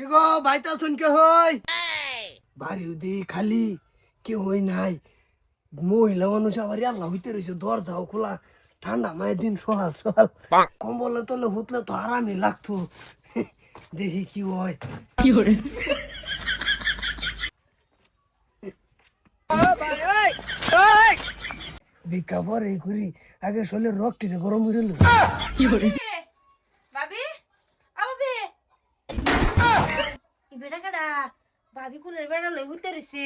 কি গো বাইতা শুন কে হই? বাড়ি উদি খালি কে হই নাই মহিলা মানুষ আবার আল্লাহ হইতে রয়েছে দরজাও খোলা ঠান্ডা মায়ের দিন সকাল সকাল কম্বলের তলে হুতলে তো আরামই লাগতো। দেখি কি হয়। ভিক্ষা পরে করি আগে শরীরে রক্তটা গরম হয়ে গেল ভাবি ভাবি কোনের বেটা লই হইতে রইছে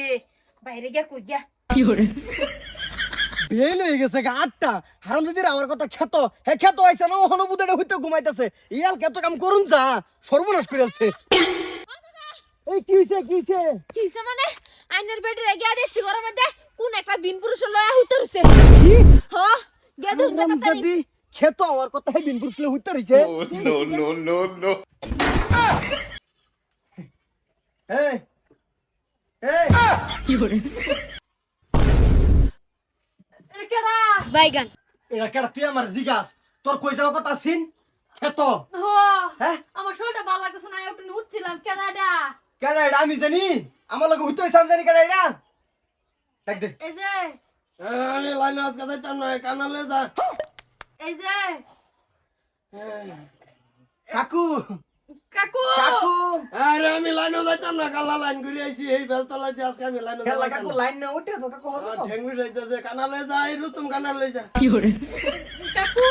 বাইরে গিয়া কই গিয়া বেল হয়ে গেছে গা আটটা আমার কথা খেত। হে খেত আইছে না ওহনো বুদাটা হইতে ঘুমাইতেছে। ইয়াল খেত কাম করুন যা সর্বনাশ করে যাচ্ছে এই কি হইছে কি হইছে কিসে মানে? আইনের গিয়া দেখছি ঘরের মধ্যে কোন একটা বিন পুরুষ লয়া হইতে রইছে হ গিয়া দেখুন হারাম খেত আমার কথা হে বিন পুরুষলে হইতে রইছে. এই এই। এটা কেডা বাইগান। এরা কেডা তুই আমার জিগাস। তোর কই যাওয়ার কথা সিন? খেত। হ হ্যাঁ আমার শরীরটা ভালো লাগতেছে না একটু উঠছিলাম কেডাডা কেডা এটা আমি জানি। আমার লগে হইতে আমি জানি কেডা এটা দেখ। দে এই যে। আমি লাইন আজকে যাইতাম না কানালে যা। এই যে। কাকু। কাকু কাকু আরে আমি লাইনও যাইতাম না কালা লাইন ঘুরে আইছি এই বেলতলা দিয়ে আজকে আমি লাইনও যাইতাম কাকু লাইন না ওঠে তো কাকু হতো ঠেং যাইতেছে কানালে যাই রুস্তুম কানালে যা কাকু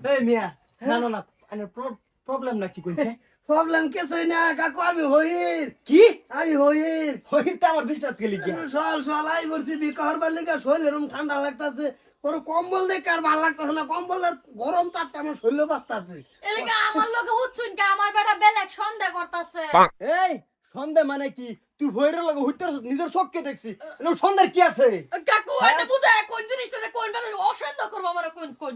এই মিয়া না না না আরে প্রবলেম না কি কইছে? প্রবলেম কিছুই না কাকু আমি হইর কি? আমি হইর হইতে আমার বিছনাত গেলি কি সল সল আই বলছি বিকার বার লিগা শরীর এরকম ঠান্ডা লাগতাছে। ওর কম্বল দেখে আর ভালো লাগতাছে না কম্বলের গরম তাপটা আমার শরীরে বাঁচতাছে। এলাকা আমার লগে হুচ্ছুন কে আমার বেটা বেলেগ সন্দেহ করতাছে। এই সন্দেহ মানে কি? তুই হইরে লগে হইতে নিজের চোখকে দেখছি। এরকম সন্দেহ কি আছে? কাকু এটা বুঝে কোন জিনিসটা কোন বেলা অসন্দেহ করব আমার কোন কোন?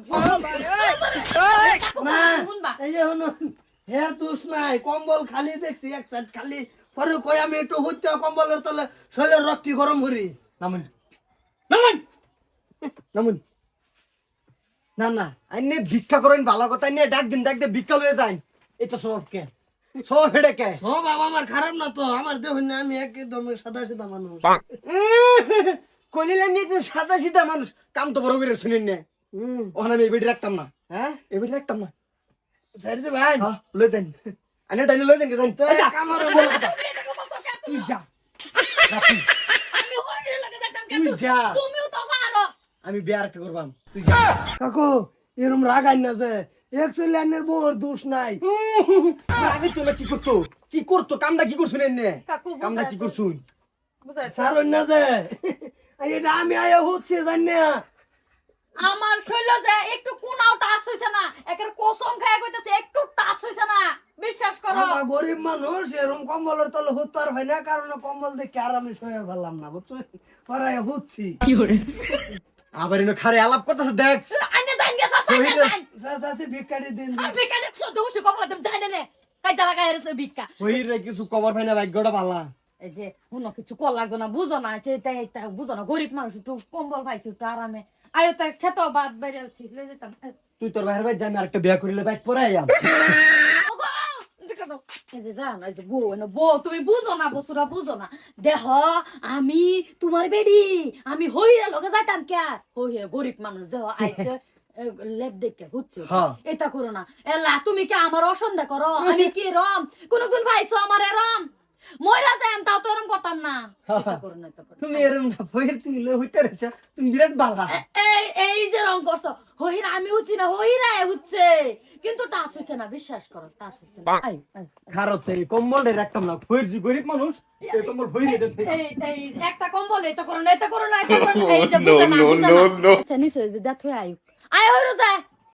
এই যে শুনুন হের দোষ নাই কম্বল খালি দেখছি এক সাইড খালি। পরে কই আমি একটু হইতে কম্বলের তলে শরীরের রক্তি গরম করি। নামুন। নামুন! নামুন। না না আইনে ভিক্ষা করেন ভালো কথা আইনে ডাক দিন ডাক দিয়ে ভিক্ষা লয়ে যাই। এটা সব কে? সব হেডে কে? সব বাবা আমার খারাপ না তো আমার দেখুন না আমি একদম সাদা সিধা মানুষ কইলে আমি একদম সাদা সিধা মানুষ। কাম তো বড় করে শুনেন না। ওখানে আমি এবিটি রাখতাম না। হ্যাঁ? এবিটি রাখতাম না। দে ভাই যান আনে যান যান কামার কে তুই যা আমি হইরে লাগে যাইতাম কে তুই যা তুমিও তো পারো। আমি বিয়ার একটা করবাম। তুই যা কাকু এরম রাগ আইন না যে একচুয়ালি বউর দোষ নাই। আগে তোমরা কি করতো? কি করতো? কামটা কি করছুন এনে কামটা কি বুঝাইছে সারুন না যে এটা আমি আয়া হচ্ছে জানি না। আমার শৈল যে একটু কোনাও টাচ হইছে না একের কসম খায় কইতাছে একটু টাচ হইছে না বিশ্বাস করো আমরা গরিব মানুষ এরকম কম্বলের তলে হুত আর হয় না কারণ কম্বল দেখে আর আমি শুয়ে ফেললাম না বুঝছ? পরে হুচ্ছি আবার এনে খারে আলাপ করতেছে দেখ। আইনে যাইন গেছা সাইনে যাইন। চাচি ভিক্ষাটি দিন আর ভিক্ষা সদ্য উঠে কমলা দেব যাই না। কাই তারা গায়ের সে ভিক্ষা। ওই রে কিছু কভার পাই না ভাগ্যটা পালা এই যে হুনো কিছু কল লাগতো না বুঝো না যে তাই তাই বুঝো না গরিব মানুষ একটু কম্বল পাইছি একটু আরামে। আয়ো তাই খেত বাদ বাইরে আছি লই যেতাম। তুই তোর বাইরে বাইরে যাই আমি আরেকটা বিয়া করিলে বাইক পরে আইয়াম যে জান এই যে বউ এনে বউ তুমি বুঝো না বসুরা বুঝো না। দেহ আমি তোমার বেডি আমি হইরে লগে যাইতাম কে? হইরে গরিব মানুষ দেহ আইছে লেপ দেখে বুঝছ? হ্যাঁ। এটা করো না। এলা তুমি কি আমার অসন্দেহ করো? আমি কি রম? কোন কোন ভাইছো আমার এরম মইরা যাইম তাও তো এরম করতাম না। তুমি এরম না ফয়ের তুমি লই হইতে রইছ তুমি বিরাট বালা। এই এই যে রং করছ হইরা আমি হচ্ছি না হইরা হচ্ছে কিন্তু টাচ হচ্ছে না বিশ্বাস করো টাচ হচ্ছে না। I, I. খারত এই কম্বল রে রাখতাম না ফয়ের যে গরিব মানুষ এই কম্বল ফয়ের রে দে এই এই একটা কম্বল এটা করো না এটা করো না এটা করো না এই যে বুঝে না No, no, বুঝে না। no, no. নিচে যে দেখ আয়ু। আয় হইরো যায়